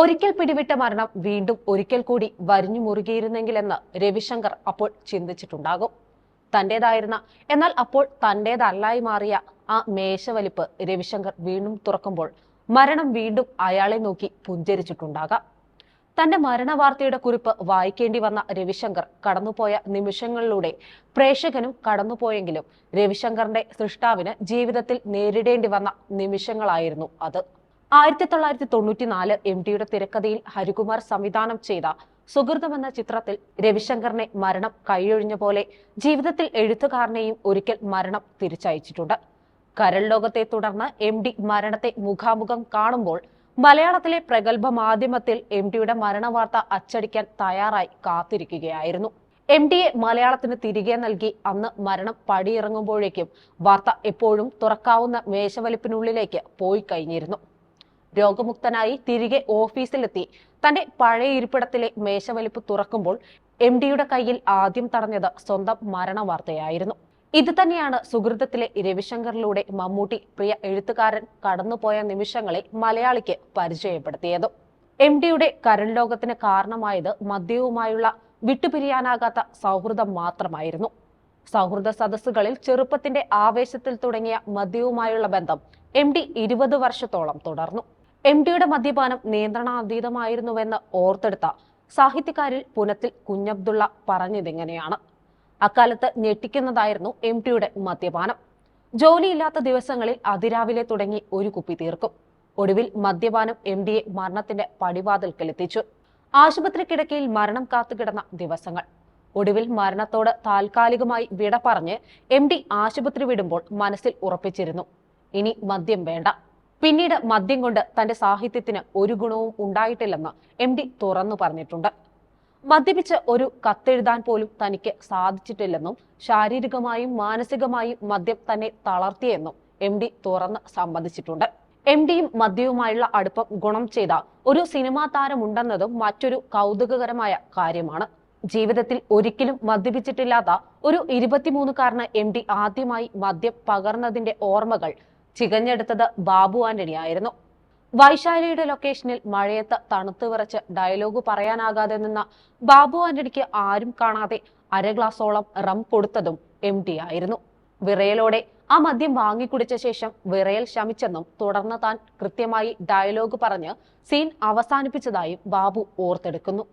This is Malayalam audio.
ഒരിക്കൽ പിടിവിട്ട മരണം വീണ്ടും ഒരിക്കൽ കൂടി വരിഞ്ഞു മുറുകിയിരുന്നെങ്കിലെന്ന് രവിശങ്കർ അപ്പോൾ ചിന്തിച്ചിട്ടുണ്ടാകും. തന്റേതായിരുന്ന എന്നാൽ അപ്പോൾ തന്റേതല്ലായി മാറിയ ആ മേശവലിപ്പ് രവിശങ്കർ വീണ്ടും തുറക്കുമ്പോൾ മരണം വീണ്ടും അയാളെ നോക്കി പുഞ്ചരിച്ചിട്ടുണ്ടാകാം. തന്റെ മരണവാർത്തയുടെ കുറിപ്പ് വായിക്കേണ്ടി വന്ന രവിശങ്കർ കടന്നുപോയ നിമിഷങ്ങളിലൂടെ പ്രേക്ഷകനും കടന്നുപോയെങ്കിലും രവിശങ്കറിന്റെ സൃഷ്ടാവിന് ജീവിതത്തിൽ നേരിടേണ്ടി വന്ന നിമിഷങ്ങളായിരുന്നു അത്. ആയിരത്തി തൊള്ളായിരത്തി തൊണ്ണൂറ്റിനാല് എം ഡിയുടെ തിരക്കഥയിൽ ഹരികുമാർ സംവിധാനം ചെയ്ത സുഹൃതം എന്ന ചിത്രത്തിൽ രവിശങ്കറിനെ മരണം കൈയൊഴിഞ്ഞ പോലെ ജീവിതത്തിൽ എഴുത്തുകാരനെയും ഒരിക്കൽ മരണം തിരിച്ചയച്ചിട്ടുണ്ട്. കരൾ ലോകത്തെ തുടർന്ന് എം ഡി മരണത്തെ മുഖാമുഖം കാണുമ്പോൾ മലയാളത്തിലെ പ്രഗത്ഭ മാധ്യമത്തിൽ എം ഡിയുടെ മരണവാർത്ത അച്ചടിക്കാൻ തയ്യാറായി കാത്തിരിക്കുകയായിരുന്നു. എം ഡിയെ മലയാളത്തിന് തിരികെ നൽകി അന്ന് മരണം പടിയിറങ്ങുമ്പോഴേക്കും വാർത്ത എപ്പോഴും തുറക്കാവുന്ന മേശവലിപ്പിനുള്ളിലേക്ക് പോയി കഴിഞ്ഞിരുന്നു. രോഗമുക്തനായി തിരികെ ഓഫീസിലെത്തി. തന്റെ പഴയ ഇരിപ്പിടത്തിലെ മേശവലിപ്പ് തുറക്കുമ്പോൾ എം ഡിയുടെ കയ്യിൽ ആദ്യം തടഞ്ഞത് സ്വന്തം മരണ വാർത്തയായിരുന്നു. ഇത് തന്നെയാണ് സുഹൃതത്തിലെ രവിശങ്കറിലൂടെ മമ്മൂട്ടി പ്രിയ എഴുത്തുകാരൻ കടന്നുപോയ നിമിഷങ്ങളെ മലയാളിക്ക് പരിചയപ്പെടുത്തിയത്. എം ഡിയുടെ കരൾ ലോകത്തിന് കാരണമായത് മദ്യവുമായുള്ള വിട്ടുപിരിയാനാകാത്ത സൗഹൃദം മാത്രമായിരുന്നു. സൗഹൃദ സദസ്സുകളിൽ ചെറുപ്പത്തിന്റെ ആവേശത്തിൽ തുടങ്ങിയ മദ്യവുമായുള്ള ബന്ധം എം ഡി ഇരുപത് വർഷത്തോളം തുടർന്നു. എം ഡിയുടെ മദ്യപാനം നിയന്ത്രണാതീതമായിരുന്നുവെന്ന് ഓർത്തെടുത്ത സാഹിത്യകാരിൽ പുനത്തിൽ കുഞ്ഞബ്ദുള്ള പറഞ്ഞതിങ്ങനെയാണ്? അക്കാലത്ത് ഞെട്ടിക്കുന്നതായിരുന്നു എം ടിയുടെ മദ്യപാനം. ജോലിയില്ലാത്ത ദിവസങ്ങളിൽ അതിരാവിലെ തുടങ്ങി ഒരു കുപ്പി തീർക്കും. ഒടുവിൽ മദ്യപാനം എം ഡിയെ മരണത്തിന്റെ പടിവാതിൽക്കലെത്തിച്ചു. ആശുപത്രി കിടക്കയിൽ മരണം കാത്തുകിടന്ന ദിവസങ്ങൾ. ഒടുവിൽ മരണത്തോട് താൽക്കാലികമായി വിട പറഞ്ഞ് എം ഡി ആശുപത്രി വിടുമ്പോൾ മനസ്സിൽ ഉറപ്പിച്ചിരുന്നു. ഇനി മദ്യം വേണ്ട. പിന്നീട് മദ്യം കൊണ്ട് തന്റെ സാഹിത്യത്തിന് ഒരു ഗുണവും ഉണ്ടായിട്ടില്ലെന്ന് എം ഡി തുറന്നു പറഞ്ഞിട്ടുണ്ട്. മദ്യപിച്ച് ഒരു കത്തെഴുതാൻ പോലും തനിക്ക് സാധിച്ചിട്ടില്ലെന്നും ശാരീരികമായും മാനസികമായും മദ്യം തന്നെ തളർത്തിയെന്നും എം ഡി തുറന്ന് സമ്മതിച്ചിട്ടുണ്ട്. എം ഡിയും മദ്യവുമായുള്ള അടുപ്പം ഗുണം ചെയ്ത ഒരു സിനിമാ താരമുണ്ടെന്നതും മറ്റൊരു കൗതുകകരമായ കാര്യമാണ്. ജീവിതത്തിൽ ഒരിക്കലും മദ്യപിച്ചിട്ടില്ലാത്ത ഒരു ഇരുപത്തിമൂന്നുകാരന് എം ഡി ആദ്യമായി മദ്യം പകർന്നതിന്റെ ഓർമ്മകൾ ചികഞ്ഞെടുത്തത് ബാബു ആന്റണിയായിരുന്നു വൈശാലിയുടെ ലൊക്കേഷനിൽ മഴയത്ത് തണുത്തു വിറച്ച് ഡയലോഗ് പറയാനാകാതെ നിന്ന ബാബു ആന്റണിക്ക് ആരും കാണാതെ അര ഗ്ലാസോളം റം കൊടുത്തതും എം ടി ആയിരുന്നു. വിറയലോടെ ആ മദ്യം വാങ്ങിക്കുടിച്ച ശേഷം വിറയൽ ശമിച്ചെന്നും തുടർന്ന് താൻ കൃത്യമായി ഡയലോഗ് പറഞ്ഞ് സീൻ അവസാനിപ്പിച്ചതായും ബാബു ഓർത്തെടുക്കുന്നു.